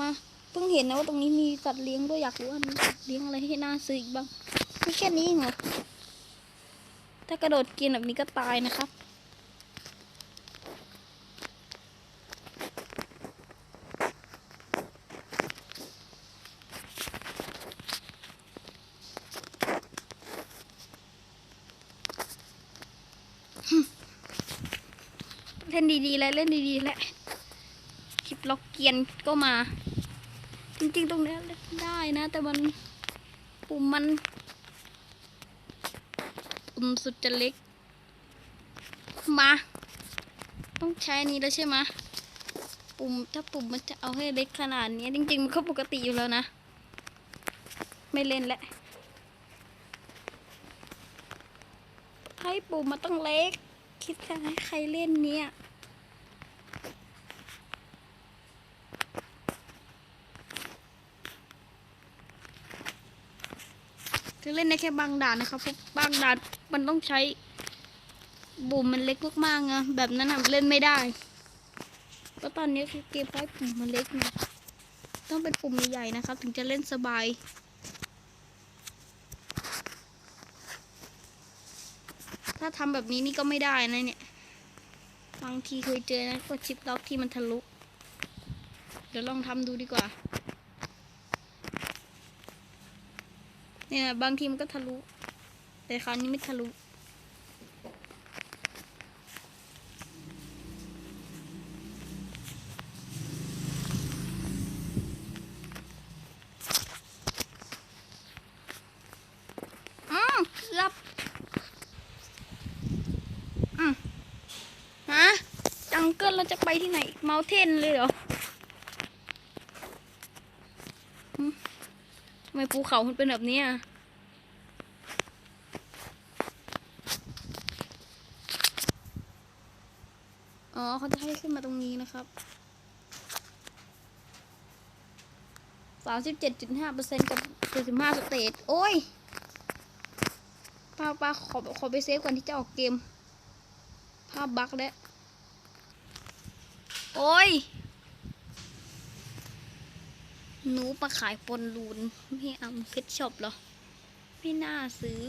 มาเพิ่งเห็นนะว่าตรงนี้มีสัตว์เลี้ยงด้วยอยากรู้ว่ามีสัตว์เลี้ยงอะไรให้น่าซื้ออีกบ้างไม่แค่นี้เหรอถ้ากระโดดกินแบบนี้ก็ตายนะครับเล่นดีๆแล้วเล่นดีๆแหละคลิปล็อกเกียนก็มา จริงๆตรงนี้ได้นะ แต่มันปุ่มมันปุ่มสุดจะเล็ก มา ต้องใช้อันนี้แล้วใช่ไหมปุ่มถ้าปุ่มมันจะเอาให้เล็กขนาดนี้ จริงๆ มันก็ปกติอยู่แล้วนะ ไม่เล่นแล้วให้ปุ่มมันต้องเล็ก คิดจะให้ใครเล่นเนี่ย คือเล่นได้แค่บางด่านนะครับเพราะบางด่านมันต้องใช้บุ่มมันเล็กมากๆไงแบบนั้นเล่นไม่ได้ก็ตอนนี้คือเกมไฟปุ่มมันเล็กไงต้องเป็นปุ่มใหญ่ๆนะครับ ถึงจะเล่นสบายถ้าทำแบบนี้นี่ก็ไม่ได้นะเนี่ย บางทีเคยเจอนะก็ชิปล็อกที่มันทะลุ เดี๋ยวลองทำดูดีกว่า เนี่ยบางทีมันก็ทะลุ แต่คราวนี้ไม่ทะลุอืมเกือบอืมฮะจังเกิลเราจะไปที่ไหนเมาเทนเลยเหรอหึทำไมภูเขามันเป็นแบบนี้อะอ๋อเขาจะให้ขึ้นมาตรงนี้นะครับสามสิบเจ็ดจุดห้าเปอร์เซ็นต์กับเจ็ดสิบห้าสเตทโอ้ยป้าป้าขอขอไปเซฟก่อนที่จะออกเกม ภาพบั๊กแล้ว โอ้ย หนูมาขายปนลูนไม่เอาเพชช็อปเหรอ ไม่น่าซื้อ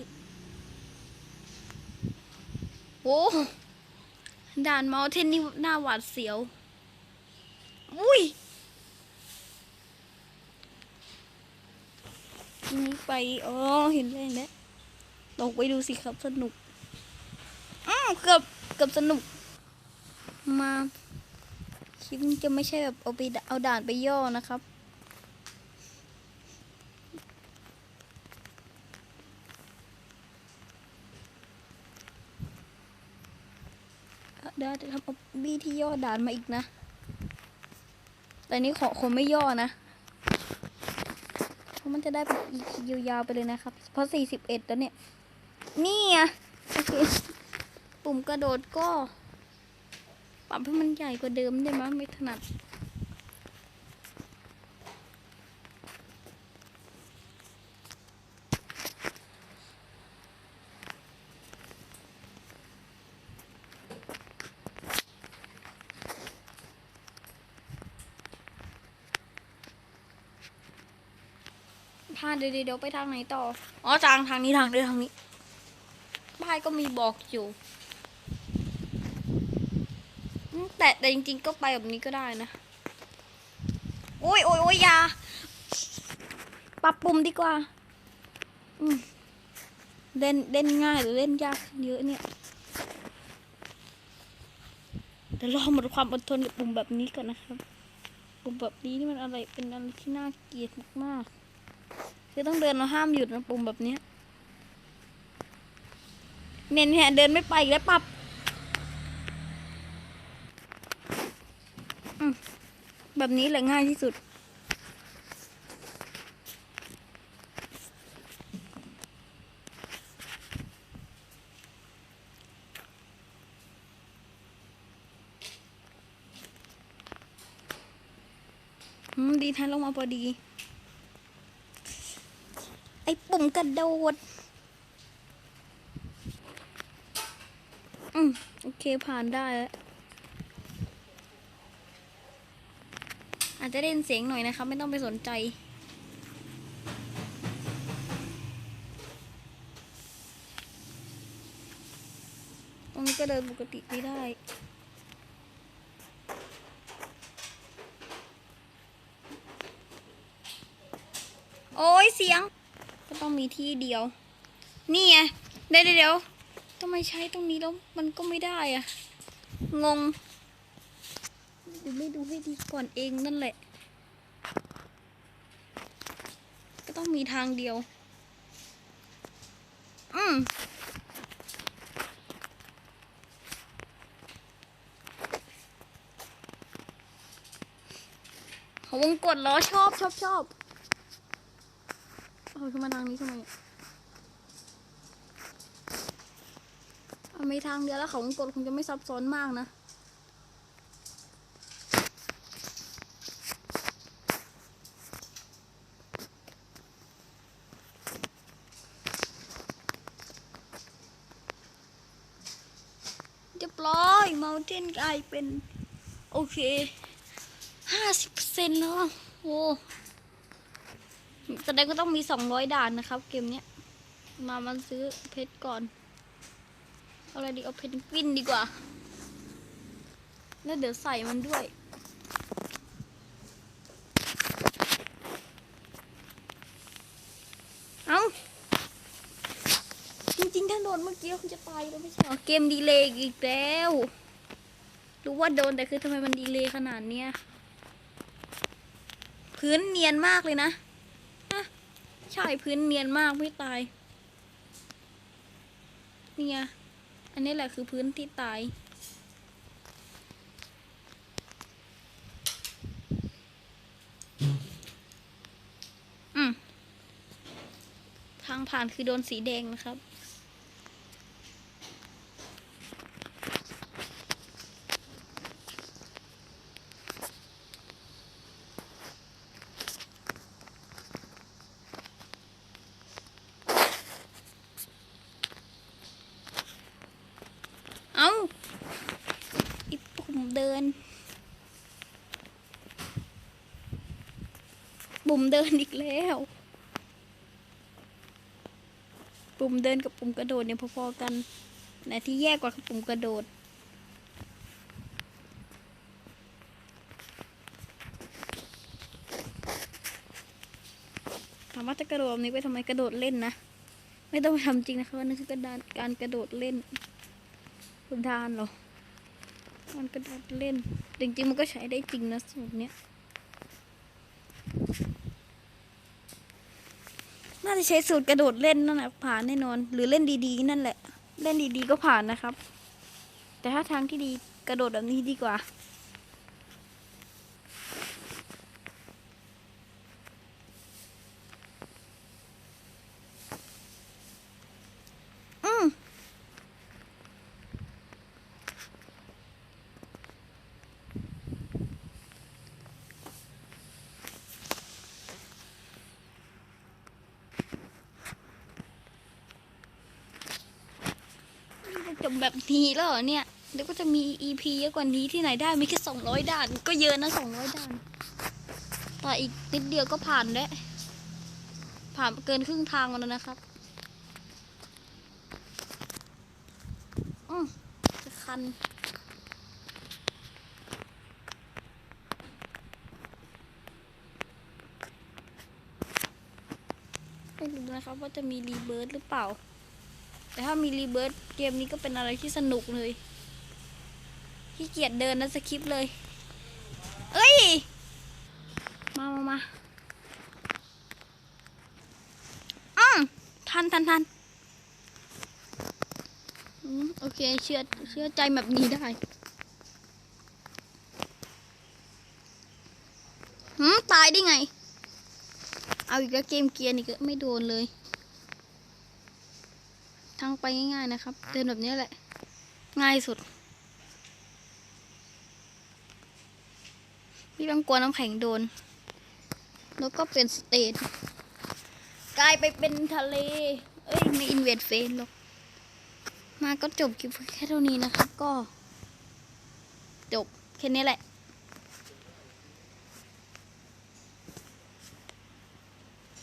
โอ้ด่านเมาเทนนี่หน้าหวาดเสียว อุ้ยนี้ไป อ๋อ เห็นแล้วเห็นแล้วลองไปดูสิครับสนุก อ้าวเกือบเกือบสนุก มา คลิปจะไม่ใช่แบบเอาไปเอาด่านไปย่อนะครับ ดี๋ยวจะทำอบบี้ที่ย่อด่านมาอีกนะ แต่นี้ขอคนไม่ย่อนะ เพราะมันจะได้แบบอีกยาวๆไปเลยนะครับ เพราะสี่สิบเอ็ดแล้วเนี่ย นี่อะโอเค ปุ่มกระโดดก็ ปรับให้มันใหญ่กว่าเดิมได้ไหมยไม่ถนัด พาเดี๋ยวเดี๋ยวไปทางไหนต่อ อ๋อทางทางนี้ทางเดินทางนี้ป้ายก็มีบอกอยู่อืมแต่แต่จริงๆก็ไปแบบนี้ก็ได้นะ โอ้ยโอ้ยโอ้ยอยา ปรับปุ่มดีกว่าอืมเล่นเล่นง่ายหรือเล่นยากขึ้นเยอะเนี่ยเดี๋ยวรอหมดความอดทนกับปุ่มแบบนี้ก่อนนะครับ ปุ่มแบบนี้นี่มันอะไรเป็นอะไรที่น่าเกลียดมากๆ คือต้องเดินเราห้ามหยุดนะปุ่มแบบนี้เนี่ยเนี่ยเดินไม่ไปอีกแล้วปับแบบนี้แหละง่ายที่สุดอืมดีทันลงมาพอดี ปุ่มกระโดด อืมโอเคผ่านได้แล้วอาจจะได้ยินเสียงหน่อยนะครับไม่ต้องไปสนใจ ตรงนี้ก็เดินปกติไม่ได้โอ้ยเสียง ต้องมีที่เดียว นี่ไงเดี๋ยวเดี๋ยวเดี๋ยวทำไมใช้ตรงนี้แล้วมันก็ไม่ได้อะงงดูไม่ดูให้ดีก่อนเองนั่นแหละ ก็ต้องมีทางเดียว อืมเขาวงกดล้อชอบชอบชอบ เอาขึ้นมาทางนี้ทำไมเนี่ยเอาไม่ทางเดียวแล้วเขาวงกดคงจะไม่ซับซ้อนมากนะเรียบร้อยเมาเทนกลายเป็น โอเคห้าสิบเปอร์เซ็นต์แล้วโอ้ แสดงก็ต้องมีสองร้อยด่านนะครับ เกมเนี้ย มามันซื้อเพชรก่อนเอาอะไรดีเอาเพนกวินดีกว่า แล้วเดี๋ยวใส่มันด้วยเอาจริงๆ ถ้าโดนเมื่อกี้คงจะตายแล้วไม่ใช่เหรอเกมดีเลย์อีกแล้ว รู้ว่าโดนแต่คือทำไมมันดีเลย์ขนาดเนี้ย พื้นเนียนมากเลยนะ ใช่พื้นเนียนมากไม่ตาย เนี่ยอันนี้แหละคือพื้นที่ตาย อืม ทางผ่านคือโดนสีแดงนะครับ เอาอีปุ่มเดิน ปุ่ม เดินอีกแล้ว ปุ่มเดินกับปุ่มกระโดดเนี่ยพอๆกันแต่ที่แย่กว่าคือปุ่มกระโดด ถามว่าจะกระโดดนี้ไปทำไมกระโดดเล่นนะ ไม่ต้องไปทำจริงนะคะว่านั่นคือกระดานการกระโดดเล่นกระดานหรอมันกระโดดเล่น จริงๆมันก็ใช้ได้จริงนะสูตรเนี้ย น่าจะใช้สูตรกระโดดเล่นนั่นแหละผ่านแน่นอน หรือเล่นดีๆนั่นแหละ เล่นดีๆก็ผ่านนะครับ แต่ถ้าทางที่ดีกระโดดแบบนี้ดีกว่า แบบนี้แล้วเหรอเนี่ย เดี๋ยวก็จะมี EP เยอะกว่านี้ที่ไหนได้มีแค่สองร้อยด่าน ก็เยอะนะสองร้อยด่านแต่อีกนิดเดียวก็ผ่านแล้วผ่านเกินครึ่งทางมาแล้วนะครับอืมจะคันไม่รู้นะครับว่าจะมีรีเบิร์ดหรือเปล่า แต่ถ้ามีรีเบิร์ดเกมนี้ก็เป็นอะไรที่สนุกเลยขี้เกียจเดินนะสคริปเลย เอ้ย มามามาอืมทันทันทันอืมโอเค เชื่อ เชื่อใจแบบนี้ได้หืมตายได้ไง เอาอีกแล้วเกมเกียร์นี่ก็ไม่โดนเลย ทางไปง่ายๆนะครับ เดินแบบนี้แหละ ง่ายสุดพี่ต้องกลัวน้ำแข็งโดน แล้วก็เป็นสเตทกลายไปเป็นทะเล เอ้ยไม่อินเวดเฟนหรอก มาก็จบคลิปแค่เท่านี้นะครับก็ จบแค่นี้แหละ